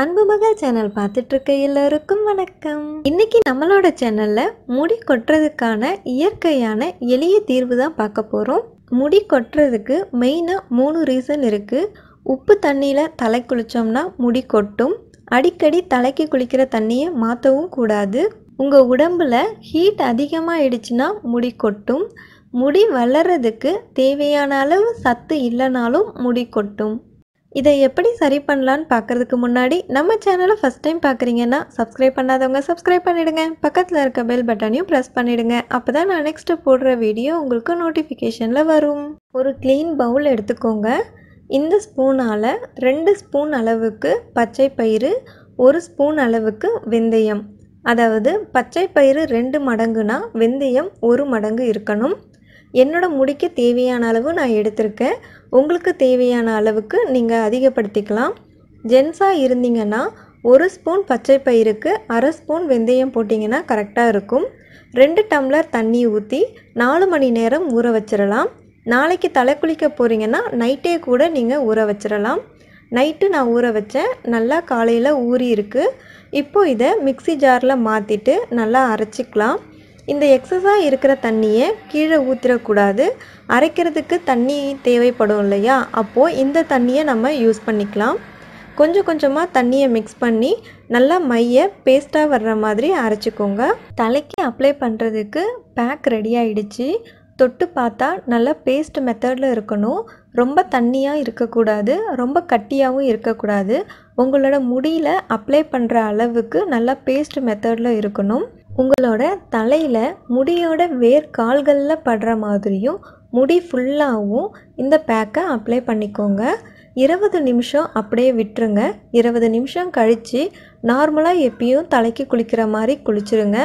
அன்பு மகள் சேனல் பார்த்துட்டு இருக்க எல்லாருக்கும் வணக்கம். இன்னைக்கு நம்மளோட சேனல்ல முடி கொட்டுறதுக்கான இயற்கையான எளிய தீர்வு தான் பார்க்க போறோம். முடி கொட்டுறதுக்கு மெயினாக மூணு ரீசன் இருக்கு. உப்பு தண்ணியில் தலை குளித்தோம்னா முடி கொட்டும். அடிக்கடி தலைக்கு குளிக்கிற தண்ணியை மாற்றவும் கூடாது. உங்கள் உடம்புல ஹீட் அதிகமாகிடுச்சுன்னா முடி கொட்டும். முடி வளர்றதுக்கு தேவையான அளவு சத்து இல்லைனாலும் முடி கொட்டும். இதை எப்படி சரி பண்ணலான்னு பார்க்கறதுக்கு முன்னாடி நம்ம சேனலை ஃபஸ்ட் டைம் பார்க்குறீங்கன்னா சப்ஸ்கிரைப் பண்ணாதவங்க சப்ஸ்கிரைப் பண்ணிவிடுங்க பக்கத்தில் இருக்க பெல் பட்டனையும் ப்ரெஸ் பண்ணிடுங்க. அப்போ தான் நான் நெக்ஸ்ட்டு போடுற வீடியோ உங்களுக்கு நோட்டிஃபிகேஷனில் வரும். ஒரு க்ளீன் பவுல் எடுத்துக்கோங்க. இந்த ஸ்பூனால் ரெண்டு ஸ்பூன் அளவுக்கு பச்சை பயிறு ஒரு ஸ்பூன் அளவுக்கு வெந்தயம். அதாவது பச்சை பயிறு ரெண்டு மடங்குனா வெந்தயம் ஒரு மடங்கு இருக்கணும். என்னோடய முடிக்கு தேவையான அளவு நான் எடுத்திருக்கேன். உங்களுக்கு தேவையான அளவுக்கு நீங்கள் அதிகப்படுத்திக்கலாம். ஜென்ஸாக இருந்தீங்கன்னா ஒரு ஸ்பூன் பச்சை பயிருக்கு அரை ஸ்பூன் வெந்தயம் போட்டிங்கன்னா கரெக்டாக இருக்கும். ரெண்டு டம்ளர் தண்ணி ஊற்றி நாலு மணி நேரம் ஊற வச்சிடலாம் நாளைக்கு தலை குளிக்க போகிறீங்கன்னா நைட்டே கூட நீங்கள் ஊற வச்சிடலாம் நைட்டு நான் ஊற வச்சேன். நல்லா காலையில் ஊறி இருக்குது இப்போ இதை மிக்ஸி ஜாரில் மாற்றிட்டு நல்லா அரைச்சிக்கலாம். இந்த எக்ஸஸாக இருக்கிற தண்ணியை கீழே ஊற்றிடக்கூடாது அரைக்கிறதுக்கு தண்ணி தேவைப்படும் இல்லையா? அப்போது இந்த தண்ணியை நம்ம யூஸ் பண்ணிக்கலாம். கொஞ்சம் கொஞ்சமாக தண்ணியை மிக்ஸ் பண்ணி நல்லா மைய பேஸ்ட்டாக வர்ற மாதிரி அரைச்சிக்கோங்க. தலைக்கு அப்ளை பண்ணுறதுக்கு பேக் ரெடி ஆகிடுச்சு தொட்டு பார்த்தா நல்லா பேஸ்ட் மெத்தடில் இருக்கணும். ரொம்ப தண்ணியாக இருக்கக்கூடாது. ரொம்ப கட்டியாகவும் இருக்கக்கூடாது. உங்களோட முடியில் அப்ளை பண்ணுற அளவுக்கு நல்லா பேஸ்ட் மெத்தடில் இருக்கணும். உங்களோட தலையில் முடியோட வேர் கால்களில் படுற மாதிரியும் முடி ஃபுல்லாகவும் இந்த பேக்கை அப்ளை பண்ணிக்கோங்க. இருபது நிமிஷம் அப்படியே விட்டுருங்க. இருபது நிமிஷம் கழித்து நார்மலாக எப்பயும் தலைக்கு குளிக்கிற மாதிரி குளிச்சுருங்க.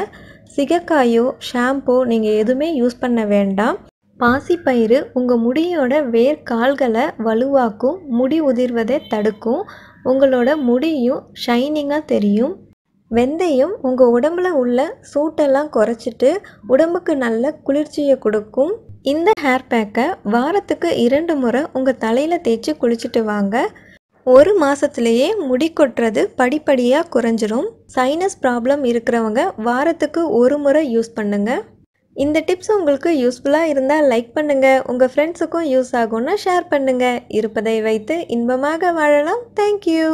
சிகக்காயோ ஷாம்போ நீங்கள் எதுவுமே யூஸ் பண்ண வேண்டாம். பாசிப்பயிறு உங்கள் முடியோட வேர் கால்களை வலுவாக்கும் முடி உதிர்வதை தடுக்கும். உங்களோட முடியும் ஷைனிங்காக தெரியும். வெந்தயம் உங்கள் உடம்புல உள்ள சூட்டெல்லாம் குறைச்சிட்டு உடம்புக்கு நல்ல குளிர்ச்சியை கொடுக்கும். இந்த ஹேர் பேக்கை வாரத்துக்கு இரண்டு முறை உங்கள் தலையில் தேய்ச்சி குளிச்சுட்டு வாங்க. ஒரு மாதத்துலேயே முடி கொட்டுறது படிப்படியாக குறைஞ்சிரும். சைனஸ் ப்ராப்ளம் இருக்கிறவங்க வாரத்துக்கு ஒரு முறை யூஸ் பண்ணுங்கள் இந்த டிப்ஸ் உங்களுக்கு யூஸ்ஃபுல்லாக இருந்தால் லைக் பண்ணுங்கள் உங்கள் ஃப்ரெண்ட்ஸுக்கும் யூஸ் ஆகும்னா ஷேர் பண்ணுங்கள் இருப்பதை வைத்து இன்பமாக வாழலாம். தேங்க்யூ